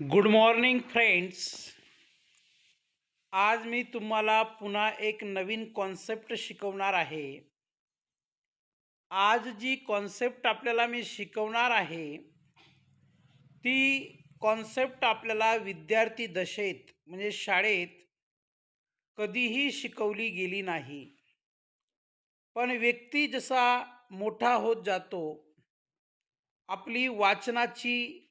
Good morning friends. आज मी तुम्हाला पुन्हा एक नवीन कॉन्सेप्ट शिकवणार आहे. आज जी कॉन्सेप्ट आपल्याला मी शिकवणार आहे ती कॉन्सेप्ट आपल्याला विद्यार्थी दशेत म्हणजे शाळेत कधीही शिकवली गेली नाही. पण व्यक्ती जसा मोठा होत जातो आपली वाचनाची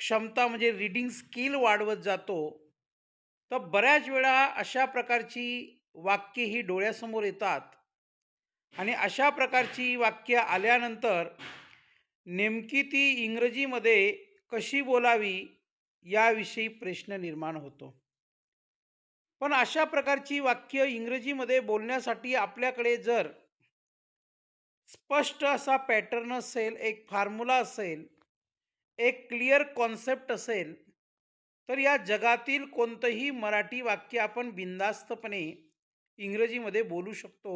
क्षमता म्हणजे रीडिंग स्किल वाढवत जातो तर बऱ्याच वेळा अशा प्रकारची वाक्ये ही डोळ्यासमोर येतात. आणि अशा प्रकारची वाक्य आल्यानंतर नेमकी ती इंग्रजीमध्ये कशी बोलावी याविषयी प्रश्न निर्माण होतो. पण अशा प्रकारची वाक्य इंग्रजीमध्ये बोलण्यासाठी आपल्याकडे जर स्पष्ट असा पॅटर्न असेल एक फार्मुला असेल एक क्लिअर कॉन्सेप्ट असेल तर या जगातील कोणतंही मराठी वाक्य आपण बिनधास्तपणे इंग्रजीमध्ये बोलू शकतो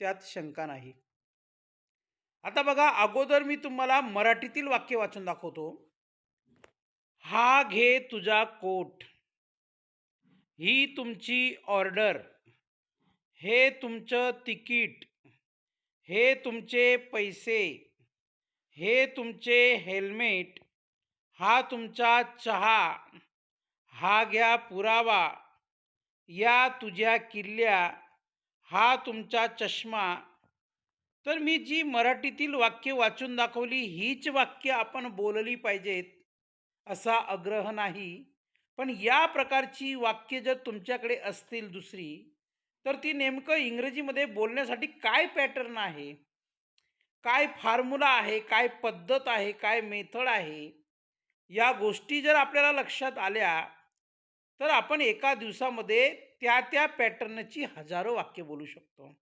त्यात शंका नाही. आता बघा अगोदर मी तुम्हाला मराठीतील वाक्य वाचून दाखवतो. हा घे तुझा कोट ही तुमची ऑर्डर हे तुमचं तिकीट हे तुमचे पैसे हे तुमचे हेल्मेट हा तुमचा चहा हा घ्या पुरावा या तुझ्या किल्ल्या हा तुमचा चष्मा. तर मी जी मराठीतील वाक्य वाचून दाखवली हीच वाक्य आपण बोलली पाहिजेत असा आग्रह नाही. पण या प्रकारची वाक्य जर तुमच्याकडे असतील दुसरी तर ती नेमकं इंग्रजीमध्ये बोलण्यासाठी काय पॅटर्न आहे? काय फार्मुला आहे? काय पद्धत आहे? काय मेथड आहे? या गोष्टी जर आपल्याला लक्षात आल्या तर आपण एका दिवसामध्ये त्या त्या पॅटर्नची हजारो वाक्य बोलू शकतो.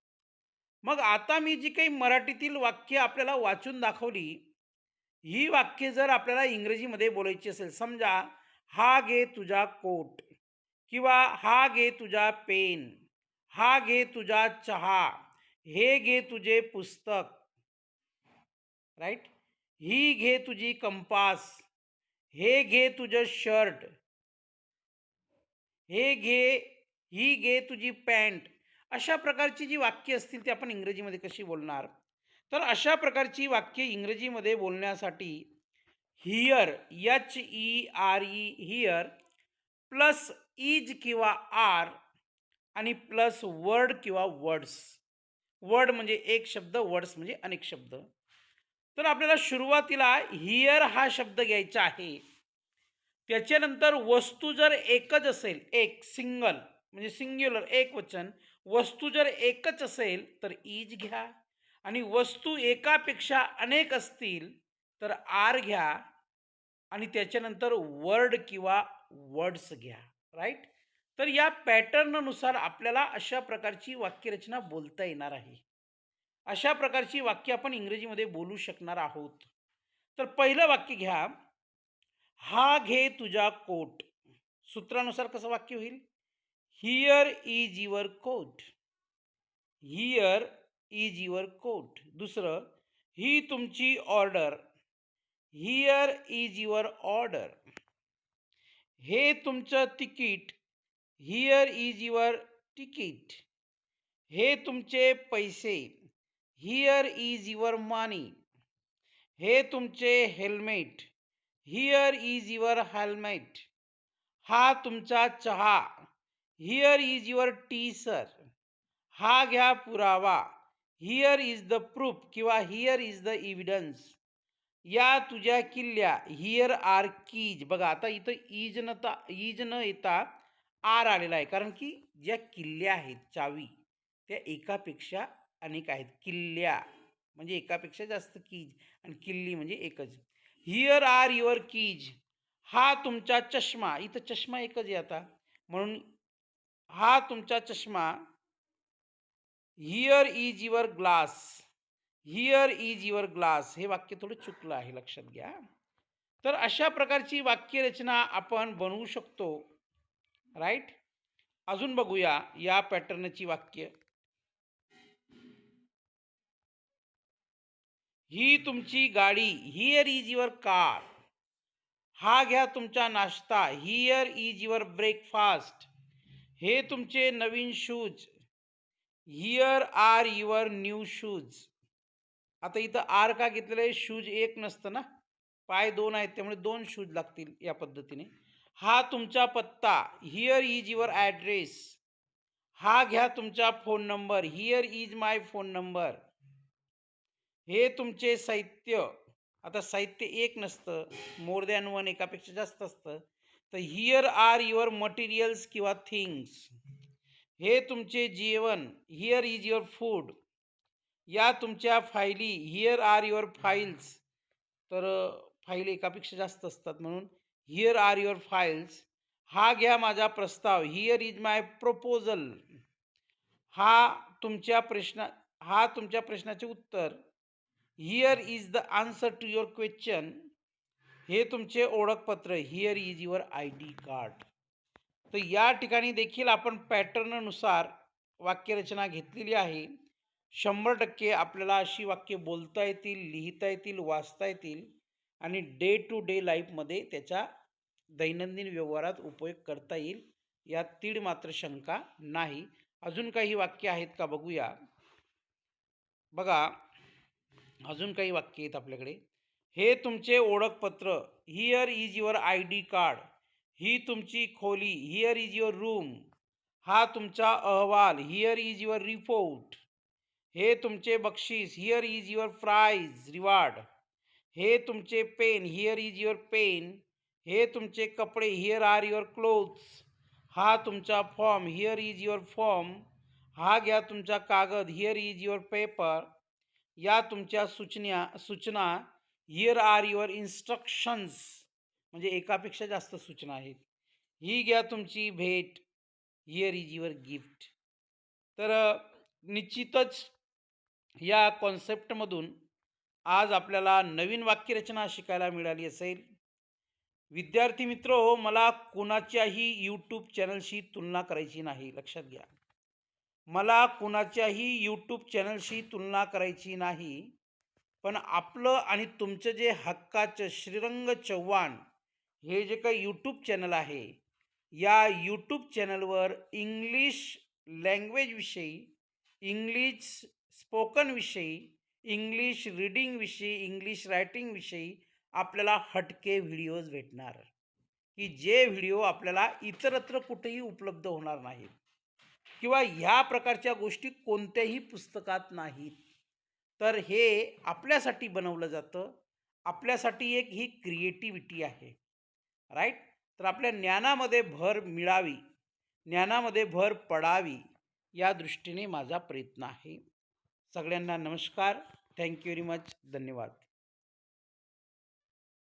मग आता मी जी काही मराठीतील वाक्य आपल्याला वाचून दाखवली ही वाक्य जर आपल्याला इंग्रजीमध्ये बोलायची असेल समजा हा घे तुझा कोट किंवा हा घे तुझा पेन हा घे तुझा चहा हे घे तुझे पुस्तक राईट ही घे तुझी कंपास हे घे तुझं शर्ट. हे घे ही घे तुझी पॅन्ट. अशा प्रकारची जी वाक्य असतील ती आपण इंग्रजीमध्ये कशी बोलणार? तर अशा प्रकारची वाक्य इंग्रजीमध्ये बोलण्यासाठी here H E R E here plus is किंवा आर आणि प्लस वर्ड किंवा वर्ड्स वर्ड म्हणजे एक शब्द वर्ड्स म्हणजे अनेक शब्द. तर आपल्याला सुरुवातीला हियर हा शब्द घ्यायचा आहे. त्याच्यानंतर वस्तू जर एकच असेल एक सिंगल म्हणजे सिंग्युलर एक वचन वस्तू जर एकच असेल तर इज घ्या. आणि वस्तू एकापेक्षा अनेक असतील तर आर घ्या. आणि त्याच्यानंतर वर्ड किंवा वर्ड्स घ्या. राईट तर या पॅटर्ननुसार आपल्याला अशा प्रकारची वाक्यरचना बोलता येणार आहे. अशा प्रकारची वाक्य आपण इंग्रजीमध्ये बोलू शकणार आहोत. तर पहिलं वाक्य घ्या. हा घे तुझा कोट. सूत्रानुसार कसं वाक्य होईल? Here is your quote here is your quote दुसरं ही तुमची order here is your order हे तुमचं ticket. Here is your ticket हे तुमचे पैसे. हिअर इज युअर मनी हे तुमचे helmet here is your helmet हा तुमचा चहा. Here is your tea sir हा घ्या पुरावा. हिअर इज द प्रूफ किंवा हिअर इज द इव्हिडन्स या तुझ्या किल्ल्या. हियर आर कीज बघा आता इथं इज न इज न येता आर आलेला आहे. कारण की ज्या किल्ल्या आहेत चावी त्या एकापेक्षा अनेक आहेत. किल्ल्या म्हणजे एकापेक्षा जास्त कीज आणि किल्ली म्हणजे एकच. हिअर आर युअर कीज हा तुमचा चष्मा. इथं चष्मा एकच आहे आता. म्हणून हा तुमचा चष्मा. Here is your glass here is your glass हे वाक्य थोडं चुकलं आहे लक्षात घ्या. तर अशा प्रकारची वाक्यरचना आपण बनवू शकतो. राईट अजून बघूया या पॅटर्नची वाक्य. ही तुमची गाडी हियर इज युअर कार हा घ्या तुमचा नाश्ता हिअर इज युअर ब्रेकफास्ट हे तुमचे नवीन shoes here are your new shoes आता इथं आर का घेतलेलं आहे? शूज एक नसतं ना? पाय दोन आहेत त्यामुळे दोन शूज लागतील या पद्धतीने. हा तुमचा पत्ता हिअर इज युअर ॲड्रेस हा घ्या तुमचा phone number here is my phone number हे तुमचे साहित्य आता साहित्य एक नसतं मोर दॅन वन एकापेक्षा जास्त असतं. तर हिअर आर युअर मटेरियल्स किंवा थिंग्स हे तुमचे जीवन हिअर इज युअर फूड या तुमच्या फायली हिअर आर युअर फाईल्स तर फाईल एकापेक्षा जास्त असतात म्हणून हिअर आर युअर फाईल्स हा घ्या माझा प्रस्ताव हिअर इज माय प्रपोजल हा तुमच्या प्रश्न हा तुमच्या प्रश्नाचे उत्तर. Here is the answer to your question हे तुमचे ओळखपत्र here is your I D card तर या ठिकाणी देखील आपण पॅटर्ननुसार वाक्यरचना घेतलेली आहे. शंभर टक्के आपल्याला अशी वाक्य बोलता येतील लिहिता येतील वाचता येतील आणि डे टू डे लाईफमध्ये त्याचा दैनंदिन व्यवहारात उपयोग करता येईल. यात तीड मात्र शंका नाही. अजून काही वाक्य आहेत का बघूया. बघा अजून काही वाक्य आहेत आपल्याकडे. हे तुमचे ओळखपत्र here is your I D card ही तुमची खोली हिअर इज युअर रूम हा तुमचा अहवाल हिअर इज युअर रिपोर्ट हे तुमचे बक्षीस here is your prize reward हे तुमचे pen here is your pen हे तुमचे कपडे हिअर आर युअर क्लोथ्स हा तुमचा form here is your form हा घ्या तुमचा कागद हिअर इज युअर पेपर या तुमच्या सूचना सूचना हिअर आर युअर इन्स्ट्रक्शन्स म्हणजे एकापेक्षा जास्त सूचना आहेत. ही घ्या तुमची भेट. हिअर इज युअर गिफ्ट तर निश्चितच या कॉन्सेप्टमधून आज आपल्याला नवीन वाक्यरचना शिकायला मिळाली असेल. विद्यार्थी मित्र हो मला कोणाच्याही यूट्यूब चॅनलशी तुलना करायची नाही. लक्षात घ्या. मला कुणाच्याही यूट्यूब चॅनलशी तुलना करायची नाही पण आपलं आणि तुमचं जे हक्काचं श्रीरंग चव्हाण हे जे काही यूट्यूब चॅनल आहे या यूट्यूब चॅनलवर इंग्लिश लँग्वेजविषयी इंग्लिश स्पोकनविषयी इंग्लिश रीडिंगविषयी इंग्लिश रायटिंगविषयी आपल्याला हटके व्हिडिओज भेटणार. की जे व्हिडिओ आपल्याला इतरत्र कुठेही उपलब्ध होणार नाहीत. किंवा ह्या प्रकारच्या गोष्टी कोणत्याही पुस्तकात नाहीत. तर हे आपल्यासाठी बनवलं जातं. आपल्यासाठी एक ही क्रिएटिव्हिटी आहे. राईट तर आपल्या ज्ञानामध्ये भर मिळावी ज्ञानामध्ये भर पडावी या दृष्टीने माझा प्रयत्न आहे. सगळ्यांना नमस्कार. थँक्यू व्हेरी मच धन्यवाद.